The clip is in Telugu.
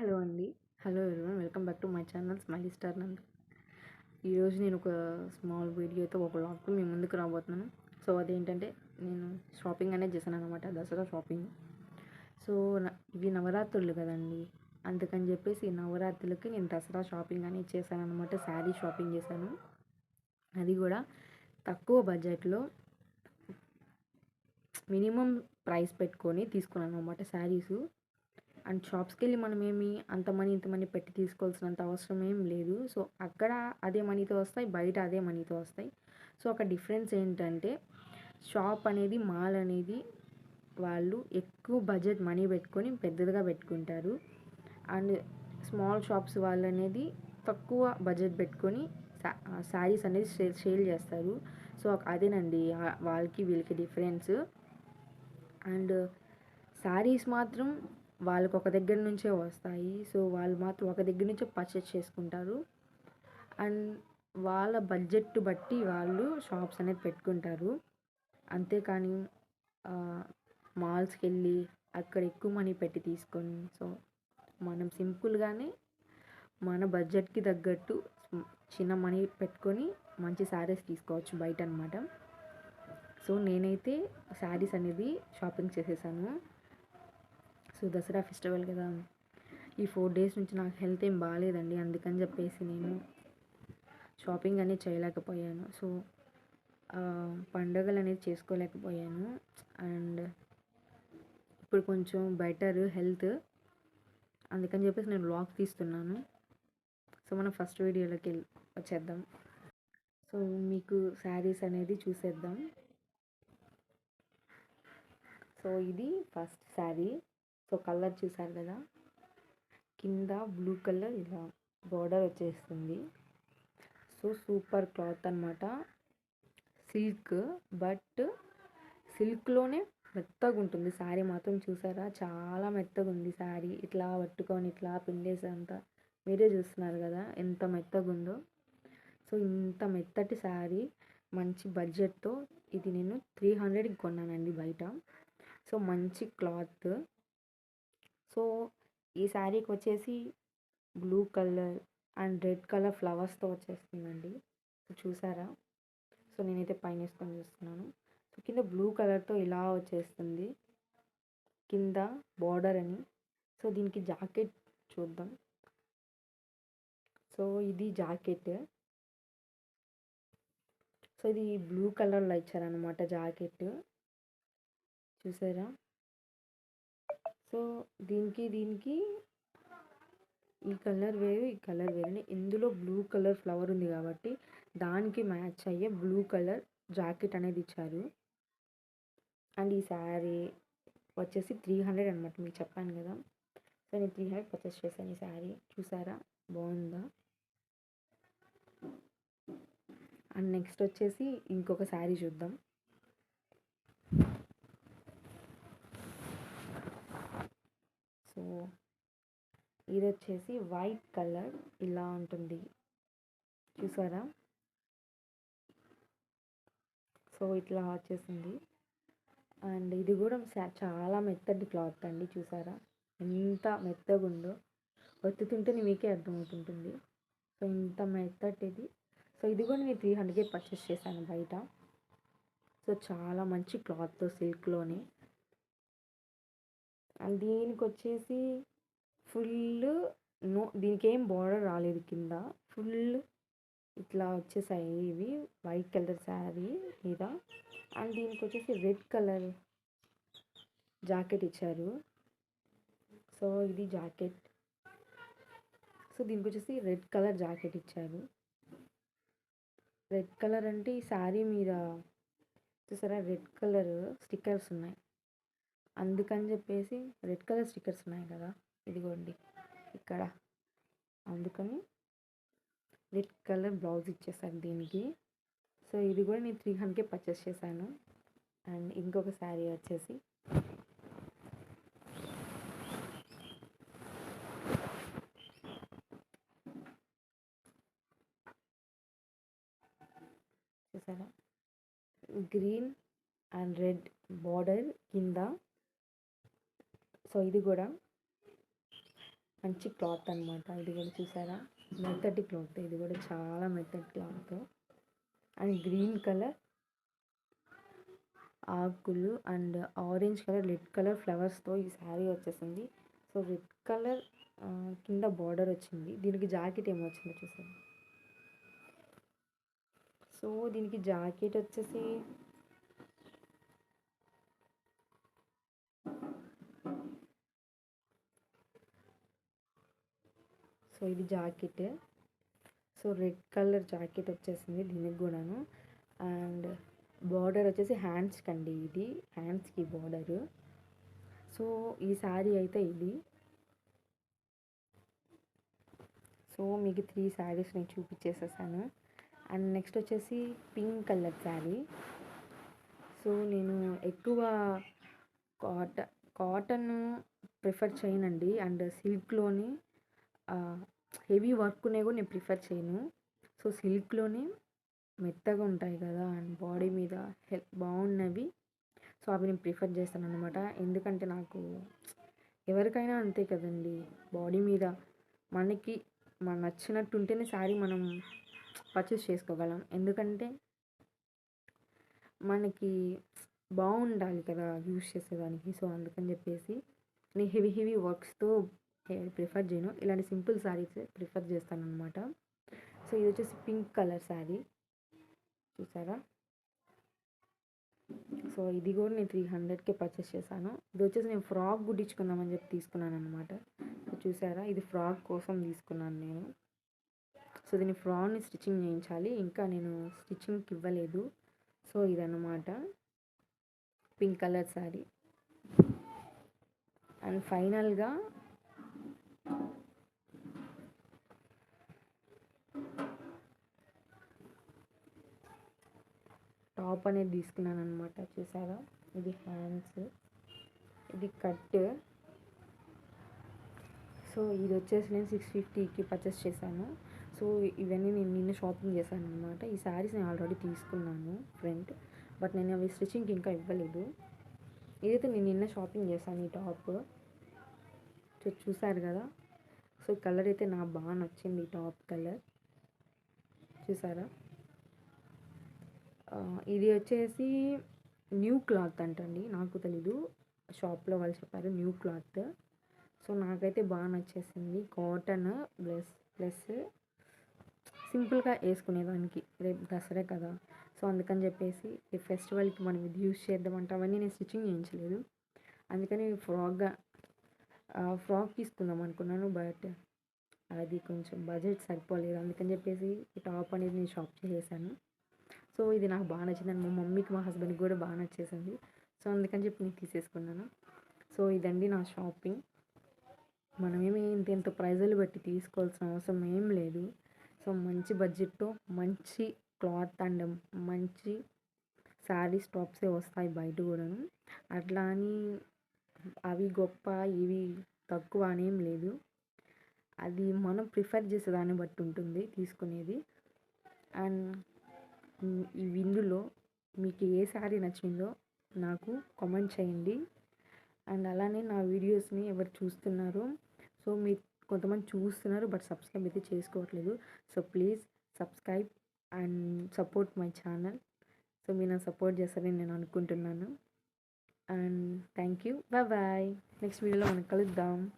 హలో అండి. Hello everyone welcome back to my channel smiley star Nandu. ఈరోజు నేను ఒక స్మాల్ వీడియోతో ఒక లాగ్తో మీ ముందుకు రాబోతున్నాను. సో అదేంటంటే నేను షాపింగ్ అనేది చేశాను అనమాట దసరా షాపింగ్. సో న- ఇవి నవరాత్రులు కదండి. అందుకని చెప్పేసి ఈ నవరాత్రులకి నేను దసరా షాపింగ్ అనేది చేశాను అనమాట శారీ షాపింగ్ చేశాను. అది కూడా తక్కువ బడ్జెట్లో మినిమం ప్రైస్ పెట్టుకొని తీసుకున్నాను అనమాట శారీసు. అండ్ షాప్స్కి వెళ్ళి మనం ఏమి అంత మనీ ఇంత మనీ పెట్టి తీసుకోవాల్సినంత అవసరం ఏం లేదు. సో అక్కడ అదే మనీతో వస్తాయి బయట అదే మనీతో వస్తాయి. సో ఒక డిఫరెన్స్ ఏంటంటే షాప్ అనేది మాల్ అనేది వాళ్ళు ఎక్కువ బడ్జెట్ మనీ పెట్టుకొని పెద్దదిగా పెట్టుకుంటారు. అండ్ స్మాల్ షాప్స్ వాళ్ళు అనేది తక్కువ బడ్జెట్ పెట్టుకొని శారీస్ అనేది సేల్ సేల్ చేస్తారు. సో అదేనండి వాళ్ళకి వీళ్ళకి డిఫరెన్స్. అండ్ శారీస్ మాత్రం వాళ్ళకి ఒక దగ్గర నుంచే వస్తాయి. సో వాళ్ళు మాత్రం ఒక దగ్గర నుంచే పర్చేస్ చేసుకుంటారు. అండ్ వాళ్ళ బడ్జెట్ బట్టి వాళ్ళు షాప్స్ అనేది పెట్టుకుంటారు. అంతేకాని మాల్స్కి వెళ్ళి అక్కడ ఎక్కువ మనీ పెట్టి తీసుకొని సో మనం సింపుల్గానే మన బడ్జెట్కి తగ్గట్టు చిన్న మనీ పెట్టుకొని మంచి శారీస్ తీసుకోవచ్చు బయట అనమాట సో నేనైతే శారీస్ అనేది షాపింగ్ చేసేసాను. సో దసరా ఫెస్టివల్ కదా. ఈ ఫోర్ డేస్ నుంచి నాకు హెల్త్ ఏం బాగాలేదండి అందుకని చెప్పేసి నేను షాపింగ్ అనేది చేయలేకపోయాను. సో పండుగలు పండగలు అనేది చేసుకోలేకపోయాను. అండ్ ఇప్పుడు కొంచెం బెటర్ హెల్త్. అందుకని చెప్పేసి నేను వ్లాగ్ తీస్తున్నాను. సో మనం ఫస్ట్ వీడియోలోకి వెళ్ళి వచ్చేద్దాం. సో మీకు శారీస్ అనేది చూసేద్దాం. సో ఇది ఫస్ట్ శారీ. సో కలర్ చూసారు కదా? కింద బ్లూ కలర్ ఇలా బార్డర్ వచ్చేస్తుంది. సో సూపర్ క్లాత్ అనమాట సిల్క్ బట్ సిల్క్లోనే మెత్తగా ఉంటుంది. శారీ మాత్రం చూసారా? చాలా మెత్తగా ఉంది శారీ ఇట్లా పట్టుకొని ఇట్లా పిండేసేంత మీరే చూస్తున్నారు కదా ఎంత మెత్తగా ఉందో. సో ఇంత మెత్తటి శారీ మంచి బడ్జెట్తో ఇది నేను త్రీ హండ్రెడ్కి కొన్నానండి బయట. సో మంచి క్లాత్. సో ఈ శారీకి వచ్చేసి blue colour and red colour ఫ్లవర్స్తో వచ్చేస్తుందండి. చూసారా? సో నేనైతే పైన వేసుకొని చూస్తున్నాను. సో కింద బ్లూ కలర్తో ఇలా వచ్చేస్తుంది. కింద బార్డర్ అని. సో దీనికి జాకెట్ చూద్దాం. సో ఇది జాకెట్. సో ఇది బ్లూ కలర్లో ఇచ్చారనమాట జాకెట్. చూసారా? సో దీనికి దీనికి ఈ కలర్ వేరు ఈ కలర్ వేరు ఇందులో బ్లూ కలర్ ఫ్లవర్ ఉంది కాబట్టి దానికి మ్యాచ్ అయ్యే బ్లూ కలర్ జాకెట్ అనేది ఇచ్చారు. అండ్ ఈ శారీ వచ్చేసి త్రీ హండ్రెడ్ అనమాట మీకు చెప్పాను కదా. సో నేను త్రీ హండ్రెడ్ పర్చేస్ చేశాను ఈ శారీ. చూసారా? బాగుందా? అండ్ నెక్స్ట్ వచ్చేసి ఇంకొక శారీ చూద్దాం. సో ఇది వచ్చేసి వైట్ కలర్ ఇలా ఉంటుంది. చూసారా? సో ఇట్లా వచ్చేసింది. అండ్ ఇది కూడా చాలా మెత్తటి క్లాత్ అండి. చూసారా? ఎంత మెత్తగా ఉందో ఒత్తుతుంటే మీకే అర్థమవుతుంటుంది. సో ఇంత మెత్తటిది. సో ఇది కూడా నేను త్రీ హండ్రెడ్కే పర్చేస్ చేశాను బయట. సో చాలా మంచి క్లాత్ సిల్క్లోనే. దీనికి వచ్చేసి ఫుల్ నో దీనికి ఏం బార్డర్ రాలేదు కింద. ఫుల్ ఇట్లా వచ్చేసాయి ఇవి. వైట్ కలర్ శారీ మీద. అండ్ దీనికి వచ్చేసి రెడ్ కలర్ జాకెట్ ఇచ్చారు సో ఇది జాకెట్. సో దీనికి వచ్చేసి రెడ్ కలర్ జాకెట్ ఇచ్చారు రెడ్ కలర్ అంటే ఈ శారీ మీద చూసారా? రెడ్ కలర్ స్టిక్కర్స్ ఉన్నాయి. అందుకని చెప్పేసి రెడ్ కలర్ స్టిక్కర్స్ ఉన్నాయి కదా ఇదిగోండి. ఇక్కడ అందుకని రెడ్ కలర్ బ్లౌజ్ ఇచ్చేసాను దీనికి. సో ఇది కూడా నేను త్రీ హండ్రెడ్కే పర్చేస్ చేశాను. అండ్ ఇంకొక శారీ వచ్చేసి చూసారా? గ్రీన్ అండ్ రెడ్ బార్డర్ కింద సో ఇది కూడా మంచి క్లాత్ అనమాట ఇది కూడా చూసారా? మెత్తటి క్లాత్. ఇది కూడా చాలా మెత్తటి క్లాత్. అండ్ గ్రీన్ కలర్ ఆకులు and orange colour red colour ఫ్లవర్స్తో ఈ శారీ వచ్చేసింది. సో రెడ్ కలర్ కింద బార్డర్ వచ్చింది. దీనికి జాకెట్ ఏమో వచ్చిందో చూసారా? సో దీనికి జాకెట్ వచ్చేసి సో ఇది jacket. So red colour jacket వచ్చేసింది దీనికి కూడాను. అండ్ బార్డర్ వచ్చేసి హ్యాండ్స్కి అండి ఇది. హ్యాండ్స్కి బార్డరు. సో ఈ శారీ అయితే ఇది. సో మీకు త్రీ శారీస్ నేను చూపించేసేసాను. అండ్ నెక్స్ట్ వచ్చేసి పింక్ కలర్ శారీ. సో నేను ఎక్కువ కాట కాటన్ ప్రిఫర్ చేయనండి. అండ్ సిల్క్లోని హెవీ వర్క్ ఉన్నాయి కూడా నేను ప్రిఫర్ చేయను. సో సిల్క్లోనే మెత్తగా ఉంటాయి కదా అండ్ బాడీ మీద హెల్త్ బాగున్నవి. సో అవి నేను ప్రిఫర్ చేస్తాను అనమాట ఎందుకంటే నాకు ఎవరికైనా అంతే కదండి. బాడీ మీద మనకి మన నచ్చినట్టు ఉంటేనే శారీ మనం పర్చేస్ చేసుకోగలం. ఎందుకంటే మనకి బాగుండాలి కదా యూస్ చేసేదానికి. సో అందుకని చెప్పేసి నేను హెవీ హెవీ వర్క్స్తో ప్రిఫర్ చేయను. ఇలాంటి సింపుల్ శారీస్ ప్రిఫర్ చేస్తాను అనమాట సో ఇది వచ్చేసి పింక్ కలర్ శారీ చూసారా? సో ఇది కూడా నేను త్రీ హండ్రెడ్కే పర్చేస్ చేశాను. ఇది వచ్చేసి నేను ఫ్రాక్ గుడ్డించుకుందామని చెప్పి తీసుకున్నాను అనమాట సో చూసారా? ఇది ఫ్రాక్ కోసం తీసుకున్నాను నేను. సో దీని ఫ్రాక్ని స్టిచ్చింగ్ చేయించాలి. ఇంకా నేను స్టిచ్చింగ్కి ఇవ్వలేదు. సో ఇదన్నమాట. పింక్ కలర్ శారీ అండ్ ఫైనల్గా టాప్ అనేది తీసుకున్నాను అనమాట చూసారా? ఇది హ్యాండ్స్. ఇది కట్. సో ఇది వచ్చేసి నేను సిక్స్ ఫిఫ్టీకి పర్చేస్ చేశాను. సో ఇవన్నీ నేను నిన్న షాపింగ్ చేశాను అనమాట ఈ శారీస్ నేను ఆల్రెడీ తీసుకున్నాను ఫ్రంట్ బట్ నేను అవి స్టిచ్చింగ్కి ఇంకా ఇవ్వలేదు. ఇదైతే నేను నిన్న షాపింగ్ చేశాను ఈ టాప్. సో చూసారు కదా? సో కలర్ అయితే నాకు బాగా నచ్చింది ఈ టాప్ కలర్ చూసారా? ఇది వచ్చేసి న్యూ క్లాత్ అంటండి నాకు తెలీదు. షాప్లో వాళ్ళు చెప్పారు న్యూ క్లాత్. సో నాకైతే బాగా నచ్చేసింది. కాటన్ ప్లస్ ప్లస్ సింపుల్గా వేసుకునేదానికి. రేపు దసరా కదా. సో అందుకని చెప్పేసి ఈ ఫెస్టివల్కి మనం ఇది యూజ్ చేద్దామంటే అవన్నీ నేను స్టిచ్చింగ్ చేయించలేదు. అందుకని ఫ్రాక్గా ఫ్రాక్ తీసుకుందాం అనుకున్నాను బట్ అది కొంచెం బడ్జెట్ సరిపోలేదు. అందుకని చెప్పేసి ఈ టాప్ అనేది నేను షాప్ చేసేసాను. సో ఇది నాకు బాగా నచ్చింది మా మమ్మీకి మా హస్బెండ్కి కూడా బాగా నచ్చేసింది. సో అందుకని చెప్పి నేను తీసేసుకున్నాను. సో ఇదండి నా షాపింగ్. మనమేమి ఇంత ఇంత ప్రైజులు పెట్టి తీసుకోవాల్సిన అవసరం ఏం లేదు. సో మంచి బడ్జెట్తో మంచి క్లాత్ అండ్ మంచి శారీస్ టాప్సే వస్తాయి బయట కూడాను. అట్లా అని అవి గొప్ప ఇవి తక్కువ అనేం లేదు. అది మనం ప్రిఫర్ చేసే దాన్ని బట్టి ఉంటుంది తీసుకునేది. అండ్ ఈ ఇందులో మీకు ఏ శారీ నచ్చిందో నాకు కామెంట్ చేయండి. అండ్ అలానే నా వీడియోస్ని ఎవరు చూస్తున్నారో సో మీరు కొంతమంది చూస్తున్నారు బట్ సబ్స్క్రైబ్ అయితే చేసుకోవట్లేదు. So please subscribe and support my channel. So మీరు నాకు సపోర్ట్ చేస్తారని నేను అనుకుంటున్నాను. And thank you. Bye bye. Next వీడియోలో మనం కలుద్దాం.